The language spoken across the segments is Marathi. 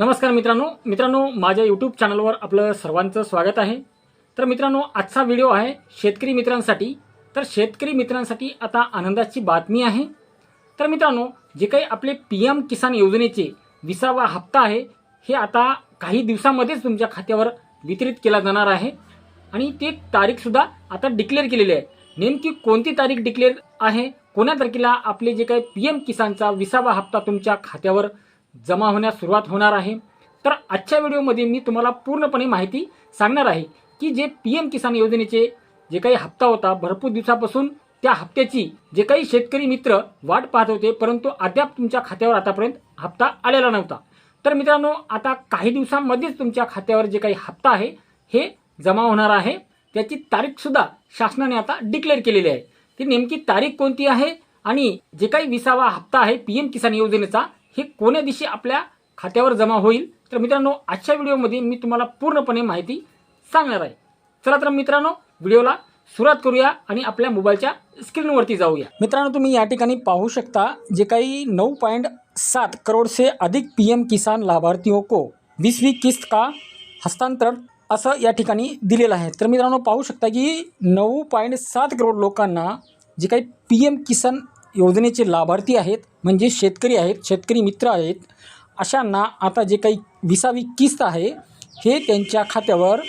नमस्कार मित्रांनो. मित्रांनो माझ्या यूट्यूब चॅनलवर आपलं सर्वांचं स्वागत आहे. तर मित्रांनो आजचा व्हिडिओ आहे शेतकरी मित्रांसाठी. तर शेतकरी मित्रांसाठी आता आनंदाची बातमी आहे. तर मित्रांनो जे काही आपले पी एम किसान योजनेचे विसावा हप्ता आहे हे आता काही दिवसामध्येच तुमच्या खात्यावर वितरित केला जाणार आहे. आणि ते तारीखसुद्धा आता डिक्लेअर केलेली आहे. नेमकी कोणती तारीख डिक्लेअर आहे कोण्या तारखेला आपले जे काही पी एम किसानचा विसावा हप्ता तुमच्या खात्यावर जमा होण्यास सुरुवात होणार आहे. तर आजच्या व्हिडिओमध्ये मी तुम्हाला पूर्णपणे माहिती सांगणार आहे की जे पी एम किसान योजनेचे जे काही हप्ता होता भरपूर दिवसापासून त्या हप्त्याची जे काही शेतकरी मित्र वाट पाहत होते परंतु अद्याप तुमच्या खात्यावर आतापर्यंत हप्ता आलेला नव्हता. तर मित्रांनो आता काही दिवसांमध्येच तुमच्या खात्यावर जे काही हप्ता आहे हे जमा होणार आहे. त्याची तारीखसुद्धा शासनाने आता डिक्लेअर केलेली आहे. ती नेमकी तारीख कोणती आहे? आणि जे काही विसावा हप्ता आहे पी एम किसान योजनेचा हे कोण्या दिवशी आपल्या खात्यावर जमा होईल? तर मित्रांनो आजच्या व्हिडिओमध्ये मी तुम्हाला पूर्णपणे माहिती सांगणार आहे. चला तर मित्रांनो व्हिडिओला सुरुवात करूया आणि आपल्या मोबाईलच्या स्क्रीनवरती जाऊया. मित्रांनो तुम्ही या ठिकाणी पाहू शकता जे काही नऊ पॉईंट सात करोड से अधिक पी एम किसान लाभार्थियों हो को वीसवी किस्त का हस्तांतरण असं या ठिकाणी दिलेलं आहे. तर मित्रांनो पाहू शकता की नऊ पॉईंट सात करोड लोकांना जे काही पी एम किसान योजनेचे लाभार्थी आहेत म्हणजे शेतकरी आहेत शेतकरी मित्र आहेत अशांना आता जे काही विसावी किस्त आहे हे त्यांच्या खात्यावर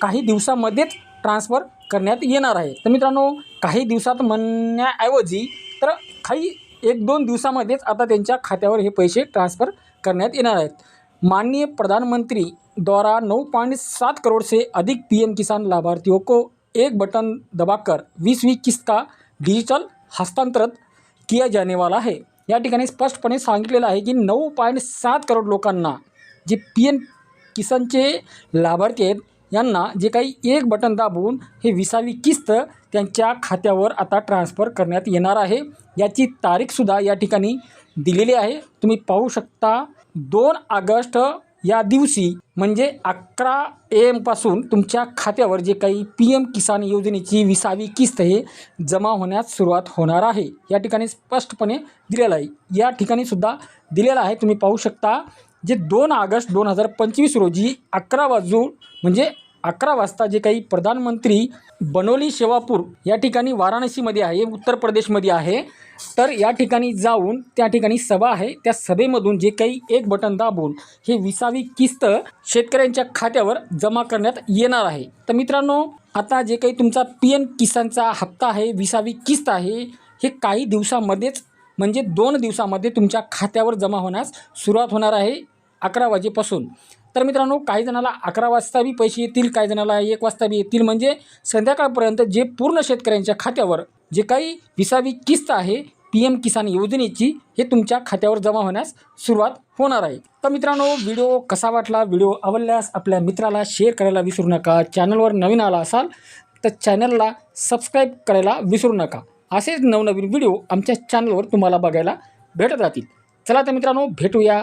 काही दिवसामध्येच ट्रान्सफर करण्यात येणार आहे. तर मित्रांनो काही दिवसात म्हणण्याऐवजी तर काही एक दोन दिवसामध्येच आता त्यांच्या खात्यावर हे पैसे ट्रान्सफर करण्यात येणार आहेत. माननीय प्रधानमंत्री द्वारा नौ पॉइंट सात करोड़ से अधिक पीएम किसान लाभार्थियों को एक बटन दबाकर बीसवीं किस्त का डिजिटल हस्तांतरण किया जाने वाला है। या ठिकाणी स्पष्टपणे सांगितलेलं आहे की नऊ पॉईंट सात करोड लोकांना जे पी एम किसानचे लाभार्थी आहेत यांना जे काही एक बटन दाबून हे विसावी किस्त त्यांच्या खात्यावर आता ट्रान्सफर करण्यात येणार आहे. याची तारीखसुद्धा या ठिकाणी दिलेली आहे. तुम्ही पाहू शकता दोन ऑगस्ट या दिवशी म्हणजे अकरा ए एमपासून तुमच्या खात्यावर जे काही पी एम किसान योजनेची विसावी किस्त हे जमा होण्यास सुरुवात होणार आहे. या ठिकाणी स्पष्टपणे दिलेलं आहे. या ठिकाणी सुद्धा दिलेलं आहे. तुम्ही पाहू शकता जे दोन ऑगस्ट दोन हजार पंचवीस रोजी अकरा वाजून म्हणजे अकरा वाजता जे काही प्रधानमंत्री बनोली शेवापूर या ठिकाणी वाराणसीमध्ये आहे उत्तर प्रदेशमध्ये आहे तर या ठिकाणी जाऊन त्या ठिकाणी सभा आहे. त्या सभेमधून जे काही एक बटन दाबून हे विसावी किस्त शेतकऱ्यांच्या खात्यावर जमा करण्यात येणार आहे. तर मित्रांनो आता जे काही तुमचा पी एम किसानचा हप्ता आहे विसावी किस्त आहे हे काही दिवसामध्येच म्हणजे दोन दिवसामध्ये तुमच्या खात्यावर जमा होण्यास सुरुवात होणार आहे. अकरा वाजेपासून. तर मित्रांनो काही जणाला अकरा वाजता बी पैसे येतील काही जणाला एक वाजता बी येतील. म्हणजे संध्याकाळपर्यंत जे पूर्ण शेतकऱ्यांच्या खात्यावर जे काही विसावी किस्त आहे पी एम किसान योजनेची हे तुमच्या खात्यावर जमा होण्यास सुरुवात होणार आहे. तर मित्रांनो व्हिडिओ कसा वाटला? व्हिडिओ आवडल्यास आपल्या मित्राला शेअर करायला विसरू नका. चॅनलवर नवीन आला असाल तर चॅनलला सबस्क्राईब करायला विसरू नका. असेच नवनवीन व्हिडिओ आमच्या चॅनलवर तुम्हाला बघायला भेटत राहतील. चला तर मित्रांनो भेटूया.